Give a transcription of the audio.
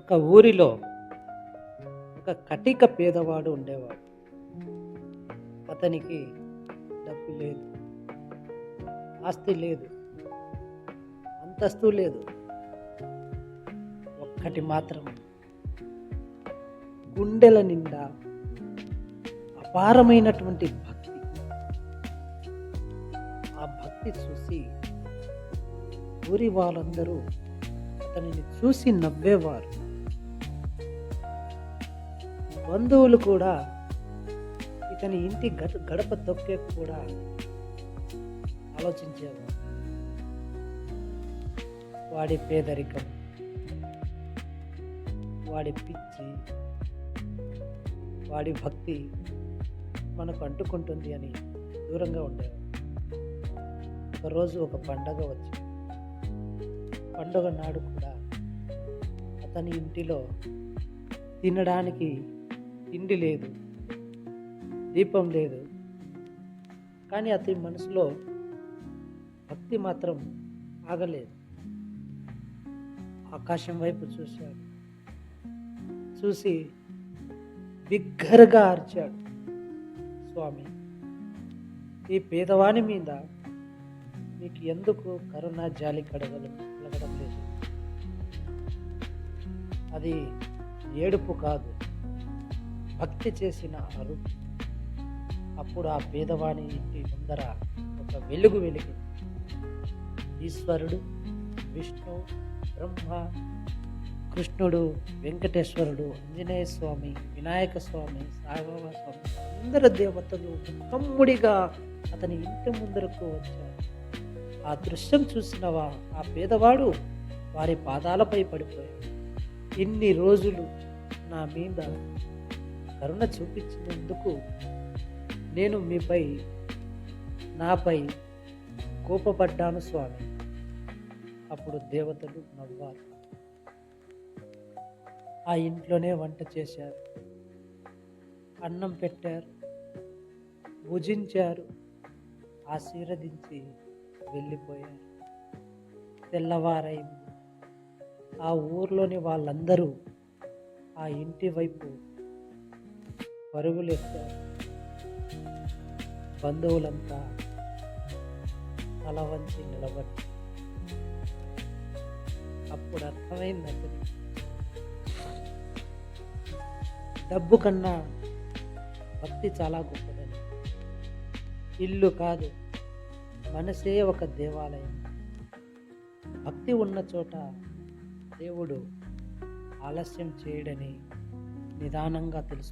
ఒక ఊరిలో ఒక కటిక పేదవాడు ఉండేవాడు. అతనికి డబ్బు లేదు ఆస్తి లేదు అంతస్తు లేదు. ఒక్కటి మాత్రం గుండెల నిండా అపారమైనటువంటి భక్తి. ఆ భక్తి చూసి ఊరి వాళ్ళందరూ అతనిని చూసి నవ్వేవారు. బంధువులు కూడా ఇతని ఇంటి గడ గడప తొక్కే కూడా ఆలోచించేవారు. వాడి పేదరికం వాడి పిచ్చి వాడి భక్తి మనకు అంటుకుంటుంది అని దూరంగా ఉండేవారు. ఒకరోజు ఒక పండగ వచ్చింది. పండుగ నాడు కూడా అతని ఇంటిలో తినడానికి తిండి లేదు దీపం లేదు. కానీ అతని మనసులో భక్తి మాత్రం ఆగలేదు. ఆకాశం వైపు చూశాడు. చూసి బిగ్గరగా అరిచాడు. స్వామి ఈ పేదవాని మీద మీకు ఎందుకు కరుణ జాలి కడగలు కలగడం లేదు? అది ఏడుపు కాదు. భక్తి చేసిన అరు అప్పుడు ఆ పేదవాణి ఇంటి ముందర ఒక వెలుగు వెలిగింది. ఈశ్వరుడు విష్ణు బ్రహ్మ కృష్ణుడు వెంకటేశ్వరుడు ఆంజనేయ స్వామి వినాయక స్వామి సాయిబాబా స్వామి అందరు దేవతలు కమ్ముడిగా అతని ఇంటి ముందరకు వచ్చారు. ఆ దృశ్యం చూసినవా? ఆ పేదవాడు వారి పాదాలపై పడిపోయాడు. ఇన్ని రోజులు నా మీద కరుణ చూపించినందుకు నేను మీపై నాపై కోపపడ్డాను స్వామి. అప్పుడు దేవతలు నవ్వారు. ఆ ఇంట్లోనే వంట చేశారు. అన్నం పెట్టారు. భుజించారు. ఆశీర్వదించి వెళ్ళిపోయారు. తెల్లవారైంది. ఆ ఊర్లోని వాళ్ళందరూ ఆ ఇంటి వైపు పరుగులు ఎత్తారు బంధువులంతా తల వంచి నిలబడి అప్పుడు అర్థమైంది డబ్బు కన్నా భక్తి చాలా గొప్పదని ఇల్లు కాదు మనసే ఒక దేవాలయం. భక్తి ఉన్న చోట దేవుడు ఆలస్యం చేయడని నిదానంగా తెలుసు